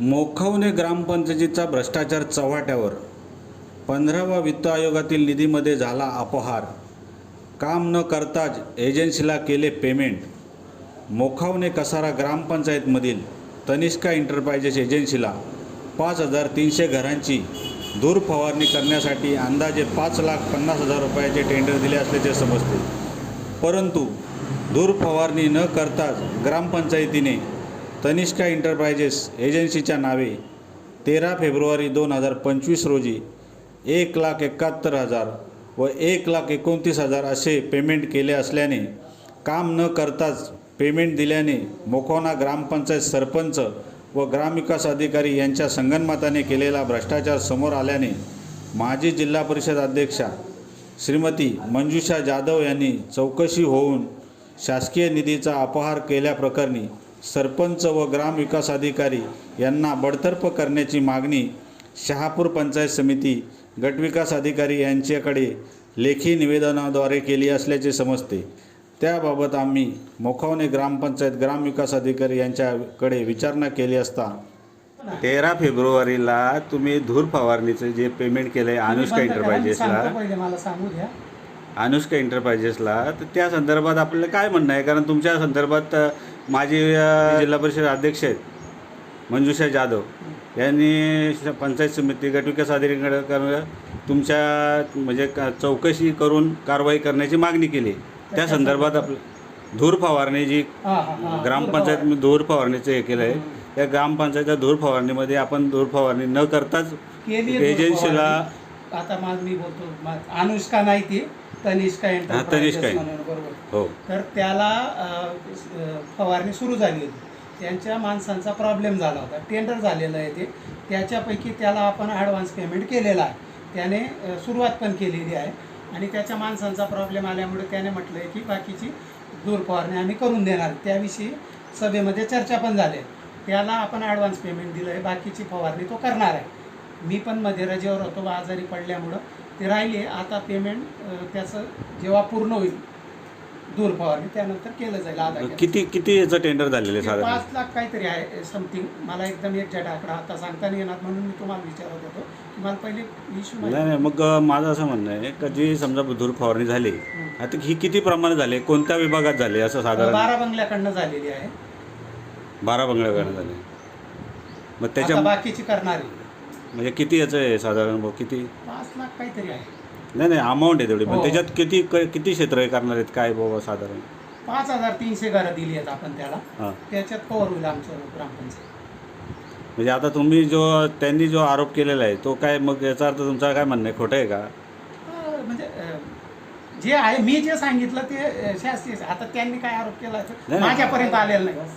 मोखवणे ग्रामपंचायतीचा भ्रष्टाचार चव्हाट्यावर. पंधरावा वित्त आयोगातील निधीमध्ये झाला अपहार. काम न करताच एजन्सीला केले पेमेंट. मोखावणे कसारा ग्रामपंचायतमधील तनिष्का एंटरप्राइजेस एजन्सीला पाच हजार तीनशे घरांची धूर फवारणी करण्यासाठी अंदाजे पाच लाख पन्नास हजार रुपयाचे टेंडर दिले असल्याचे समजते. परंतु धूर फवारणी न करताच ग्रामपंचायतीने तनिष्का इंटरप्रायजेस एजन्सीच्या नावे तेरा फेब्रुवारी दोन हजार पंचवीस रोजी एक लाख एकाहत्तर हजार व एक लाख एकोणतीस हजार असे पेमेंट केले असल्याने काम न करताच पेमेंट दिल्याने मोखोना ग्रामपंचायत सरपंच व ग्रामविकास अधिकारी यांच्या संगनमताने केलेला भ्रष्टाचार समोर आल्याने माजी जिल्हा परिषद अध्यक्षा श्रीमती मंजुषा जाधव यांनी चौकशी होऊन शासकीय निधीचा अपहार केल्याप्रकरणी सरपंच व ग्रामविकास अधिकारी यांना बडतर्फ करण्याची मागणी शहापूर पंचायत समिती गटविकास अधिकारी यांच्याकडे लेखी निवेदनाद्वारे केली असल्याचे समजते. त्याबाबत आम्ही मोखावणे ग्रामपंचायत ग्रामविकास अधिकारी यांच्याकडे विचारणा केली असता तेरा फेब्रुवारीला तुम्ही धूर फवारणीचं जे पेमेंट केलं आहे अनुष्का सांगतो एंटरप्राइजेसला पहिले मला सांगू द्या. अनुष्का एंटरप्राइजेसला तर त्या संदर्भात आपल्याला काय म्हणणं आहे? कारण तुमच्या संदर्भात अ, माझी अ, जिल्हा परिषद अध्यक्ष आहेत. मंजुषा जाधव. यांनी पंचायत समिती गटविकास अधिकाऱ्यांकडे तुमच्या म्हणजे का- चौकशी करून कारवाई करण्याची मागणी केली. त्या संदर्भात आपलं धूर फवारणी जी. ग्रामपंचायत धूर फवारणीचं हे केलं आहे त्या ग्रामपंचायतच्या धूर फवारणीमध्ये आपण धूर फवारणी न करताच एजन्सीला आता माझ मी बोलतो मा- अनुष्का नाही ती तनिष्का तनिष्का एंटरप्राइजेस आहे. म्हणून बरोबर. हो. तर त्याला अ, अ, फवारणी सुरू झाली होती. त्यांच्या माणसांचा प्रॉब्लेम झाला होता. टेंडर झालेलं आहे ते. त्याच्यापैकी त्याला आपण ॲडव्हान्स पेमेंट केलेला आहे. त्याने अ, सुरुवात पण केलेली आहे. आणि त्याच्या माणसांचा प्रॉब्लेम आल्यामुळे त्याने म्हटलं आहे की बाकीची दूर फवारणी आम्ही करून देणार. त्याविषयी सभेमध्ये चर्चा पण झाली. त्याला आपण ॲडव्हान्स पेमेंट दिलं आहे बाकीची फवारणी तो करणार आहे. मी पण मध्ये रजेवर होतो आजारी पडल्यामुळं. ते राहिले आता पेमेंट त्याचं जेव्हा पूर्ण होईल दूर फवारणी त्यानंतर केलं जाईल आधा केलं. किती किती याचं टेंडर झालेलं आहे साधारण? पाच लाख काहीतरी आहे समथिंग मला एकदम एक्झॅक्ट आकडा आता सांगता नाही येणार म्हणून मी तुम्हाला विचारत होतो. की मला पहिले इश्यू नाही नाही मग अ, माझं असं म्हणणं आहे का जी समजा धूर फवारणी झाली आता ही किती प्रमाणात झाली कोणत्या विभागात झाली असं साधारण? बारा बंगल्याकडनं झालेली आहे. बारा बंगल्याकडे झाले. मग त्याच्या आता बाकीची करणारी म्हणजे किती याचं आहे साधारण भाऊ किती? पाच लाख काहीतरी आहे. नाही नाही अमाऊंट आहे तेवढी. पण हो. त्याच्यात किती क- किती क्षेत्र हे करणार आहेत? काय बाबा साधारण? पाच हजार तीनशे घरं दिली आहेत आपण त्याला. हां. त्याच्यात कवर होईल आमचं ग्रामपंचायत. म्हणजे आता तुम्ही जो त्यांनी जो आरोप केलेला आहे तो काय मग याचा अर्थ तुमचा काय म्हणणं आहे? खोटं आहे का? अं, म्हणजे अं, जे आहे मी जे सांगितलं ते अं, आता त्यांनी काय आरोप केला नाही. माझ्यापर्यंत आलेलं नाही.